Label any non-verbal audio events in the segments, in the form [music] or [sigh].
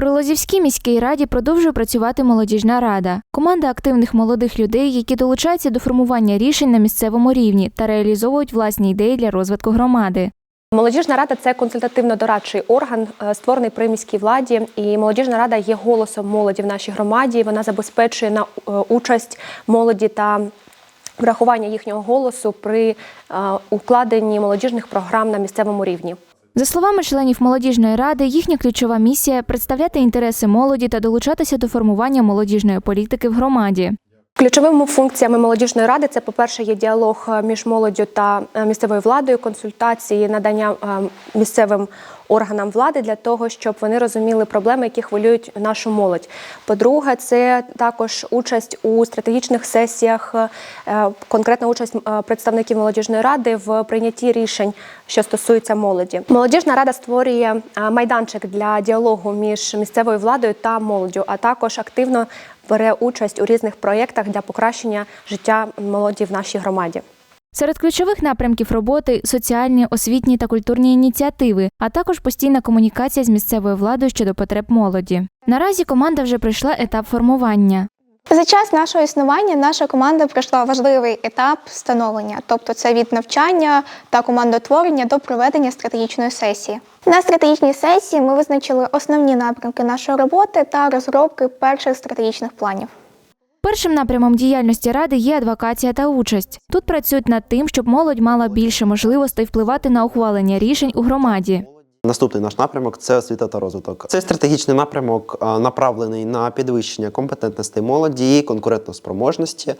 При Лозівській міській раді продовжує працювати молодіжна рада. Команда активних молодих людей, які долучаються до формування рішень на місцевому рівні та реалізовують власні ідеї для розвитку громади. Молодіжна рада це консультативно-дорадчий орган, е, створений при міській владі. І молодіжна рада є голосом молоді в нашій громаді. Вона забезпечує на е, участь молоді та врахування їхнього голосу при е, укладенні молодіжних програм на місцевому рівні. За словами членів молодіжної ради, їхня ключова місія представляти інтереси молоді та долучатися до формування молодіжної політики в громаді. Ключовими функціями молодіжної ради це, по-перше, є діалог е, між молоддю та е, місцевою владою, консультації, надання е, місцевим органам влади для того, щоб вони розуміли проблеми, які хвилюють нашу молодь. По-друге, це також участь у стратегічних сесіях, е, конкретна участь е, представників молодіжної ради в прийнятті рішень, що стосуються молоді. Молодіжна рада створює е, майданчик для діалогу між місцевою владою та молоддю, а також активно бере участь у різних проєктах для покращення життя молоді в нашій громаді. Серед ключових напрямків роботи соціальні, освітні та культурні ініціативи, а також постійна комунікація з місцевою владою щодо потреб молоді. Наразі команда вже пройшла етап формування. За час нашого існування наша команда пройшла важливий етап становлення, тобто це від навчання та командотворення до проведення стратегічної сесії. На стратегічній сесії ми визначили основні напрямки нашої роботи та розробки перших стратегічних планів. Першим напрямом діяльності ради є адвокація та участь. Тут працюють над тим, щоб молодь мала більше можливостей впливати на ухвалення рішень у громаді. Наступний наш напрямок це освіта та розвиток. Цей стратегічний напрямок направлений на підвищення компетентності молоді, конкурентоспроможності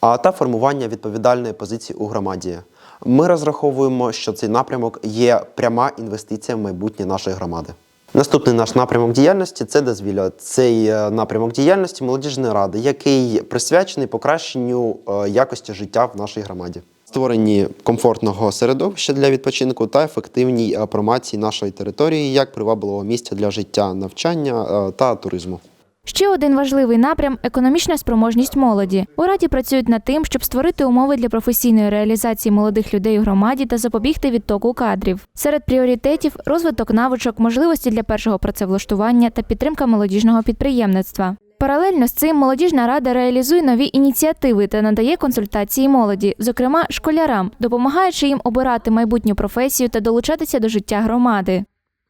та формування відповідальної позиції у громаді. Ми розраховуємо, що цей напрямок є пряма інвестиція в майбутнє нашої громади. Наступний наш напрямок діяльності це дозвілля. Цей е, напрямок діяльності молодіжної ради, який присвячений покращенню е, якості життя в нашій громаді. Створенні комфортного середовища для відпочинку та ефективній е, промації нашої території як привабливого місця для життя, навчання та туризму. Ще один важливий напрям економічна спроможність молоді. У раді працюють над тим, щоб створити умови для професійної реалізації молодих людей у громаді та запобігти відтоку кадрів. Серед пріоритетів розвиток навичок, можливості для першого працевлаштування та підтримка молодіжного підприємництва. Паралельно з цим молодіжна рада реалізує нові ініціативи та надає консультації молоді, зокрема школярам, допомагаючи їм обирати майбутню професію та долучатися до життя громади.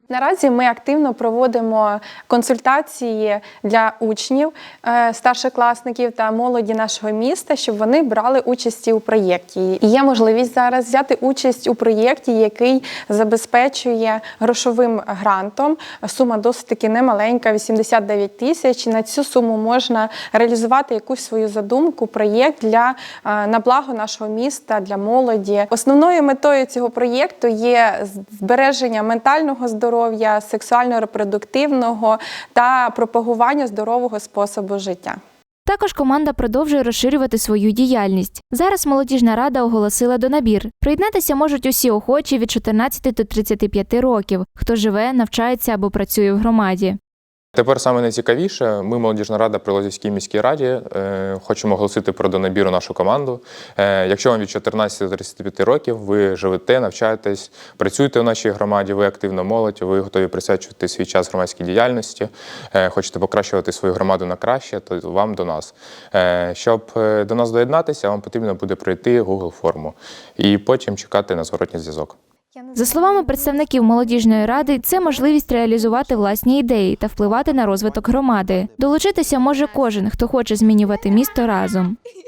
Наразі ми активно проводимо консультації для учнів, е, старшокласників та молоді нашого міста, щоб вони брали участь у проєкті. І є можливість зараз взяти участь у проєкті, який забезпечує грошовим грантом. Сума досить таки немаленька 89 тисяч. На цю суму можна реалізувати якусь свою задумку, проєкт для е, на благо нашого міста для молоді. Основною метою цього проєкту є збереження ментального здоров'я, сексуально-репродуктивного та пропагування здорового способу життя. Також команда продовжує розширювати свою діяльність. Зараз молодіжна рада оголосила донабір. Приєднатися можуть усі охочі від 14 до 35 років, хто живе, навчається або працює в громаді. Тепер саме найцікавіше, ми, молодіжна рада при Лозівській міській раді, е, хочемо оголосити про донабір у нашу команду. Е, якщо вам від 14 до 35 років, ви живете, навчаєтесь, працюєте в нашій громаді, ви активна молодь, ви готові присвячувати свій час громадській діяльності, е, хочете покращувати свою громаду на краще, то вам до нас. Щоб до нас доєднатися, вам потрібно буде пройти Google форму і потім чекати на зворотній зв'язок. За словами представників молодіжної ради, це можливість реалізувати власні ідеї та впливати на розвиток громади. Долучитися може кожен, хто хоче змінювати місто разом. [laughs]